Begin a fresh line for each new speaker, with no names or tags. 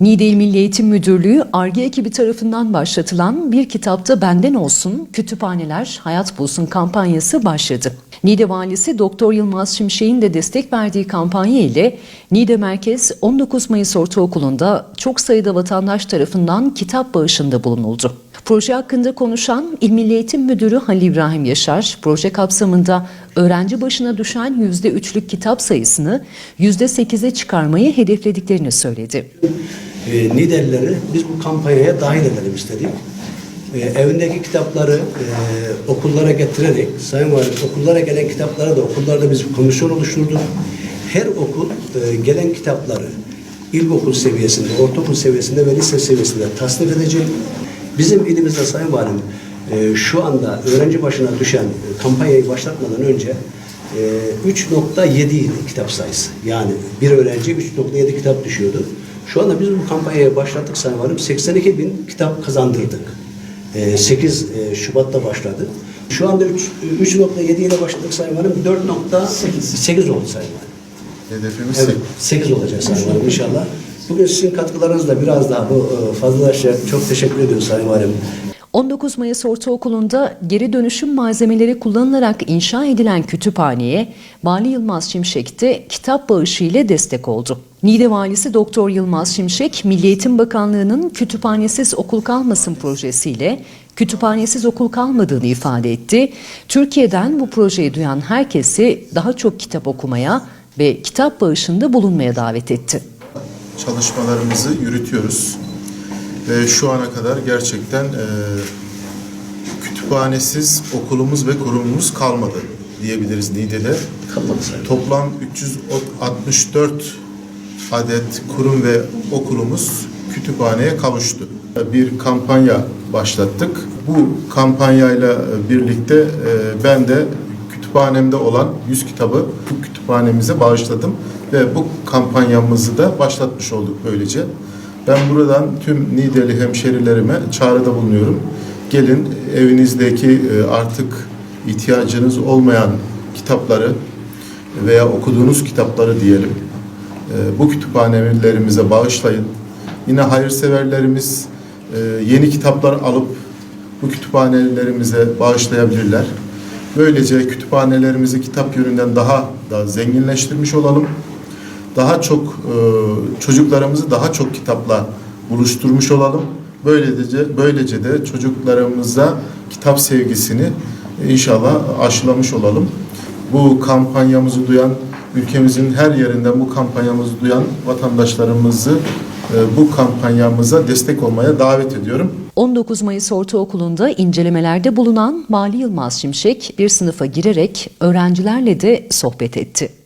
Niğde İl Milli Eğitim Müdürlüğü ARGE ekibi tarafından başlatılan Bir Kitapta Benden Olsun, Kütüphaneler Hayat Bulsun kampanyası başladı. Niğde Valisi Doktor Yılmaz Şimşek'in de destek verdiği kampanya ile Niğde Merkez 19 Mayıs Ortaokulu'nda çok sayıda vatandaş tarafından kitap bağışında bulunuldu. Proje hakkında konuşan İl Milli Eğitim Müdürü Halil İbrahim Yaşar, proje kapsamında öğrenci başına düşen %3'lük kitap sayısını %8'e çıkarmayı hedeflediklerini söyledi.
E, Nidelleri biz bu kampanyaya dahil edelim istedik. E, evindeki kitapları e, okullara getirerek, Sayın Valim okullara gelen kitapları da okullarda biz bir komisyon oluşturduk. Her okul e, gelen kitapları ilkokul seviyesinde, ortaokul seviyesinde ve lise seviyesinde tasnif edecek. Bizim ilimizde Sayın Valim e, şu anda öğrenci başına düşen e, kampanyayı başlatmadan önce e, 3.7 idi kitap sayısı. Yani bir öğrenci 3.7 kitap düşüyordu. Şu anda biz bu kampanyaya başlattık Sayın Valim. 82 bin kitap kazandırdık. E, 8 e, Şubat'ta başladı. Şu anda 3 3.7 ile başladık Sayın Valim. 4.8 oldu Sayın Valim.
Hedefimiz
Evet, 8 olacak Sayın Valim inşallah. Bugün sizin katkılarınızla biraz daha bu e, fazlalaşacak. Çok teşekkür ediyoruz Sayın Valim.
19 Mayıs Ortaokulu'nda geri dönüşüm malzemeleri kullanılarak inşa edilen kütüphaneye Vali Yılmaz Şimşek de kitap bağışı ile destek oldu. Niğde Valisi Doktor Yılmaz Şimşek, Milli Eğitim Bakanlığı'nın Kütüphanesiz Okul Kalmasın projesiyle kütüphanesiz okul kalmadığını ifade etti. Türkiye'den bu projeyi duyan herkesi daha çok kitap okumaya ve kitap bağışında bulunmaya davet etti.
çalışmalarımızı yürütüyoruz. Ve şu ana kadar gerçekten e, kütüphanesiz okulumuz ve kurumumuz kalmadı diyebiliriz Niğde'de.
Kalmadı.
Toplam 364 adet kurum ve okulumuz kütüphaneye kavuştu. Bir kampanya başlattık. Bu kampanyayla birlikte e, ben de kütüphanemde olan 100 kitabı bu kütüphanemize bağışladım ve bu kampanyamızı da başlatmış olduk böylece. Ben buradan tüm Niğdeli hemşerilerime çağrıda bulunuyorum. Gelin evinizdeki e, artık ihtiyacınız olmayan kitapları veya okuduğunuz kitapları diyelim e, bu kütüphanelerimize bağışlayın. Yine hayırseverlerimiz e, yeni kitaplar alıp bu kütüphanelerimize bağışlayabilirler. Böylece kütüphanelerimizi kitap yönünden daha da zenginleştirmiş olalım. Daha çok e, çocuklarımızı daha çok kitapla buluşturmuş olalım. Böylece böylece de çocuklarımıza kitap sevgisini inşallah aşılamış olalım. Bu kampanyamızı duyan ülkemizin her yerinden bu kampanyamızı duyan vatandaşlarımızı e, bu kampanyamıza destek olmaya davet ediyorum.
19 Mayıs Ortaokulu'nda incelemelerde bulunan Vali Yılmaz Şimşek bir sınıfa girerek öğrencilerle de sohbet etti.